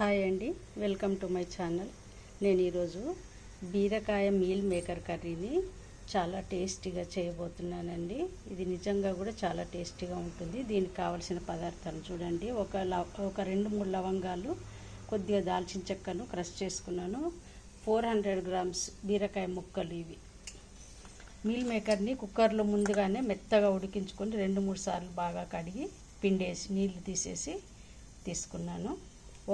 Hi అండి. Welcome to my channel. నేను ఈరోజు బీరకాయ మీల్ మేకర్ కర్రీని చాలా టేస్టీగా చేయబోతున్నానండి. ఇది నిజంగా కూడా చాలా టేస్టీగా ఉంటుంది. దీనికి కావలసిన పదార్థాలు చూడండి. ఒక లవ ఒక రెండు మూడు లవంగాలు కొద్దిగా దాల్చిన చెక్కను క్రష్ చేసుకున్నాను. ఫోర్ హండ్రెడ్ గ్రామ్స్ బీరకాయ ముక్కలు ఇవి. మీల్ మేకర్ని కుక్కర్లో ముందుగానే మెత్తగా ఉడికించుకొని రెండు మూడు సార్లు బాగా కడిగి పిండేసి నీళ్ళు తీసేసి తీసుకున్నాను.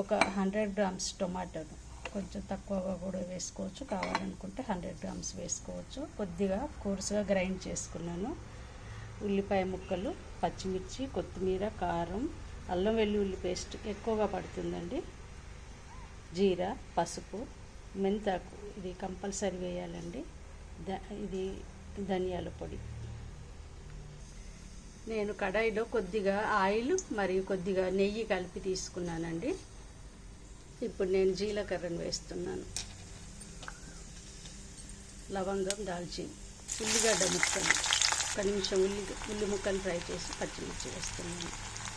ఒక హండ్రెడ్ గ్రామ్స్ టొమాటోను. కొంచెం తక్కువగా కూడా వేసుకోవచ్చు. కావాలనుకుంటే హండ్రెడ్ గ్రామ్స్ వేసుకోవచ్చు. కొద్దిగా కోర్సుగా గ్రైండ్ చేసుకున్నాను. ఉల్లిపాయ ముక్కలు పచ్చిమిర్చి కొత్తిమీర కారం అల్లం వెల్లుల్లి పేస్ట్ ఎక్కువగా పడుతుందండి. జీరా పసుపు మెంతాకు ఇది కంపల్సరీ వేయాలండి. ద ఇది ధనియాల పొడి. నేను కడాయిలో కొద్దిగా ఆయిల్ మరియు కొద్దిగా నెయ్యి కలిపి తీసుకున్నానండి. ఇప్పుడు నేను జీలకర్రను వేస్తున్నాను. లవంగం దాల్చిన ఉల్లిగడ్డ ముక్కలు ఒక నిమిషం ఉల్లి ఉల్లి ముక్కలు ఫ్రై చేసి పచ్చిమిర్చి వేస్తున్నాను.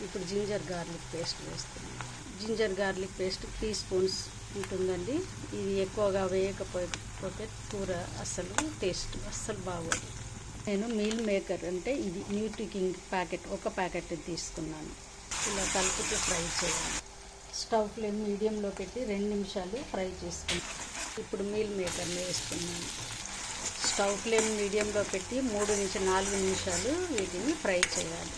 ఇప్పుడు జింజర్ గార్లిక్ పేస్ట్ వేస్తున్నాను. Ginger garlic paste three spoons ఉంటుందండి. ఇది ఎక్కువగా వేయకపోతే కూర అస్సలు టేస్ట్ అస్సలు బాగోదు. నేను మీల్ మేకర్ అంటే ఇది న్యూట్రికింగ్ ప్యాకెట్ ఒక ప్యాకెట్ తీసుకున్నాను. ఇలా కలుపుతూ ఫ్రై చేయాలి. స్టవ్ ఫ్లేమ్ మీడియంలో పెట్టి రెండు నిమిషాలు ఫ్రై చేసుకున్నాను ఇప్పుడు మీల్ మేకర్ని వేస్తున్నాను స్టవ్ ఫ్లేమ్ మీడియంలో పెట్టి మూడు నుంచి నాలుగు నిమిషాలు వీటిని ఫ్రై చేయాలి.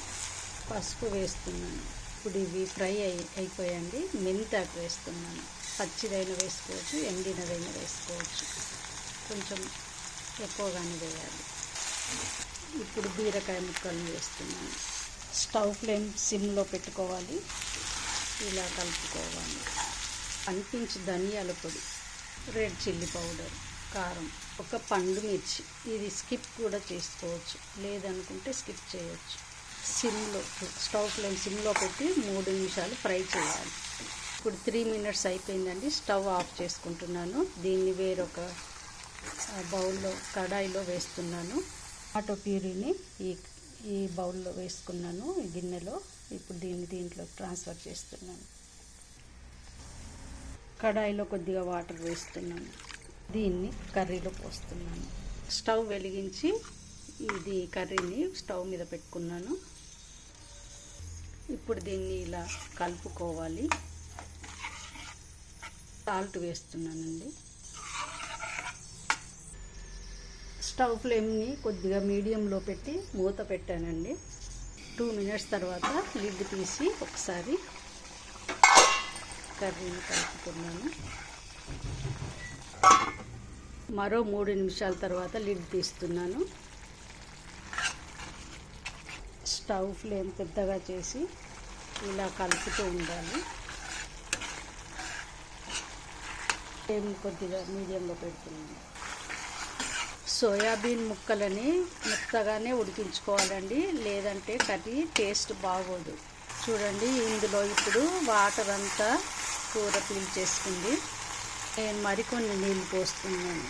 పసుపు వేస్తున్నాను. ఇప్పుడు ఇవి ఫ్రై అయి అయిపోయండి. మెంతాకు వేస్తున్నాను. పచ్చిదైన వేసుకోవచ్చు ఎండినదైన వేసుకోవచ్చు. కొంచెం ఎక్కువగానే వేయాలి. ఇప్పుడు బీరకాయ ముక్కలు వేస్తున్నాను. స్టవ్ ఫ్లేమ్ సిమ్లో పెట్టుకోవాలి. ఇలా కలుపుకోవాలి. అనిపించి ధనియాల పొడి రెడ్ చిల్లీ పౌడర్ కారం ఒక పండు మిర్చి. ఇది స్కిప్ కూడా చేసుకోవచ్చు. లేదనుకుంటే స్కిప్ చేయవచ్చు సిమ్లో స్టవ్ ఫ్లేమ్ సిమ్లో పెట్టి మూడు నిమిషాలు ఫ్రై చేయాలి. ఇప్పుడు త్రీ మినిట్స్ అయిపోయిందండి. స్టవ్ ఆఫ్ చేసుకుంటున్నాను. దీన్ని వేరొక బౌల్లో కడాయిలో వేస్తున్నాను. టమాటో ప్యూరీని ఈ ఈ బౌల్లో వేసుకున్నాను ఈ గిన్నెలో. ఇప్పుడు దీన్ని దీంట్లో ట్రాన్స్ఫర్ చేస్తున్నాను. కడాయిలో కొద్దిగా వాటర్ వేస్తున్నాను. దీన్ని కర్రీలో పోస్తున్నాను. స్టవ్ వెలిగించి ఇది కర్రీని స్టవ్ మీద పెట్టుకున్నాను. ఇప్పుడు దీన్ని ఇలా కలుపుకోవాలి. సాల్ట్ వేస్తున్నానండి. స్టవ్ ఫ్లేమ్ని కొద్దిగా మీడియంలో పెట్టి మూత పెట్టానండి. టూ మినిట్స్ తర్వాత లిడ్ తీసి ఒకసారి కర్రీని కలుపుకున్నాను. మరో మూడు నిమిషాల తర్వాత లిడ్ తీస్తున్నాను. స్టవ్ ఫ్లేమ్ పెద్దగా చేసి ఇలా కలుపుతూ ఉండాలి. ఫ్లేమ్ కొద్దిగా మీడియంలో పెడుతున్నాను. సోయాబీన్ ముక్కలని మెత్తగానే ఉడికించుకోవాలండి. లేదంటే కర్రీ టేస్ట్ బాగోదు. చూడండి ఇందులో ఇప్పుడు వాటర్ అంతా కూర పీల్చేసుకుంది నేను మరికొన్ని నీళ్ళు పోస్తున్నాను.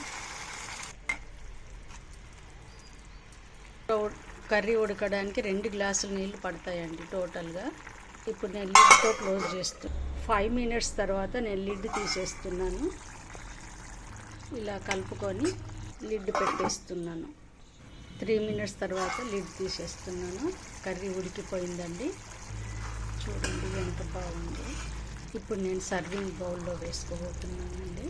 కర్రీ ఉడకడానికి రెండు గ్లాసులు నీళ్ళు పడతాయండి టోటల్గా. ఇప్పుడు నేను లిడ్తో క్లోజ్ చేస్తాను ఫైవ్ మినిట్స్ తర్వాత నేను లిడ్ తీసేస్తున్నాను. ఇలా కలుపుకొని లిడ్ పెట్టేస్తున్నాను. త్రీ మినిట్స్ తర్వాత లిడ్ తీసేస్తున్నాను. కర్రీ ఉడికిపోయిందండి. చూడండి ఎంత బాగుంది. ఇప్పుడు నేను సర్వింగ్ బౌల్లో వేసుకోబోతున్నానండి.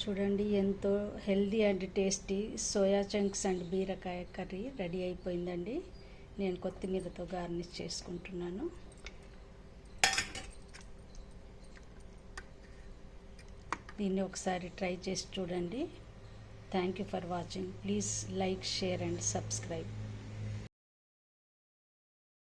చూడండి ఎంతో healthy and tasty soya chunks and బీరకాయ కర్రీ రెడీ అయిపోయిందండి. నేను కొత్తిమీరతో గార్నిష్ చేసుకుంటున్నాను. దీన్ని ఒకసారి ట్రై చేసి చూడండి. Thank you for watching please like share and subscribe